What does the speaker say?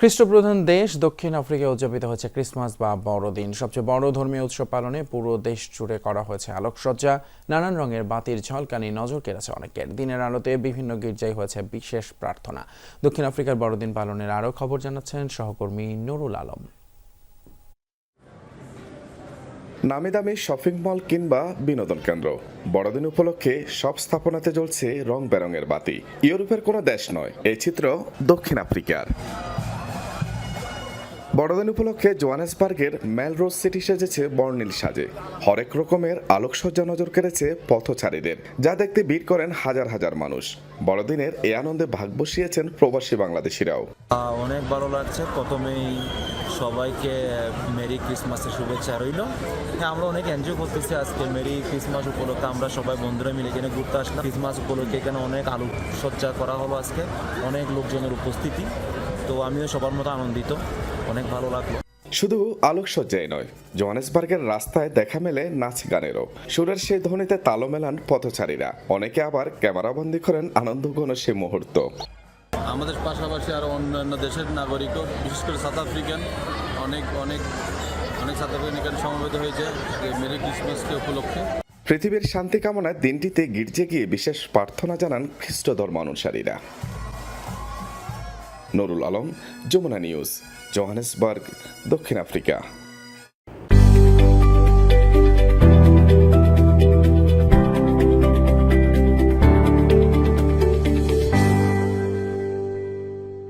খ্রিস্টপ্রধান দেশ দক্ষিণ আফ্রিকায় উদযাপিত হচ্ছে ক্রিসমাস বা বড়দিন। সবচেয়ে বড় ধর্মীয় উৎসব পালনে পুরো দেশ জুড়ে করা হয়েছে আলোকসজ্জা। নানান রঙের বাতির ঝলকানি নজর কেড়েছে অনেকের। দিনের আলোতে বিভিন্ন গির্জায় হয়েছে বিশেষ প্রার্থনা। দক্ষিণ আফ্রিকার বড়দিন পালনের আরও খবর জানাচ্ছেন সহকর্মী নুরুল আলম। নামি দামি শপিং মল কিংবা বিনোদন কেন্দ্র। বড়দিন উপলক্ষে সব স্থাপনাতে জ্বলছে রং বেরঙের বাতি। ইউরোপের কোনো দেশ নয়, এই চিত্র দক্ষিণ আফ্রিকার। বড়দিন উপলক্ষে জোহানেসবার্গের মেলরোজ সিটি সেজেছে বর্ণিল সাজে। হরেক রকমের আলোকসজ্জা নজর কেড়েছে পথচারীদের, যা দেখতে ভিড় করেন হাজার হাজার মানুষ। বড়দিনের এই আনন্দে ভাগ বসিয়েছেন প্রবাসী বাংলাদেশিরাও। অনেক ভালো লাগছে। প্রথমেই সবাইকে মেরি ক্রিসমাসের শুভেচ্ছা রইল। হ্যাঁ আমরা অনেক এনজয় করতেছি আজকে মেরি ক্রিসমাস উপলক্ষে। আমরা সবাই বন্ধুরা মিলে এখানে ঘুরতে আসলাম। ক্রিসমাস উপলক্ষে এখানে অনেক আলোকসজ্জা করা হলো আজকে। অনেক লোকজনের উপস্থিতি। তো আমিও সবার মতো আনন্দিত। অনেক ভালো লাগল। শুধু আলোকসজ্জাই নয় জোহানেসবার্গের রাস্তায় দেখা মেলে নাচ গানেরও। সুরের সেই ধ্বনিতে তালো মেলান পথচারীরা। অনেকে আবার ক্যামেরাবন্দি করেন আনন্দঘন সে মুহূর্ত। আমাদের পাশাপাশি আরও অন্যান্য দেশের নাগরিকও বিশেষ করে সাউথ আফ্রিকান অনেক অনেক অনেক সাউথ আফ্রিকান এখানে সমবেত হয়েছে মেরি ক্রিসমাসকে উপলক্ষে। পৃথিবীর শান্তি কামনায় দিনটিতে গির্জে গিয়ে বিশেষ প্রার্থনা জানান খ্রিস্ট ধর্মানুসারীরা নুরুল আলম যমুনা নিউজ জোহানেসবার্গ দক্ষিণ আফ্রিকা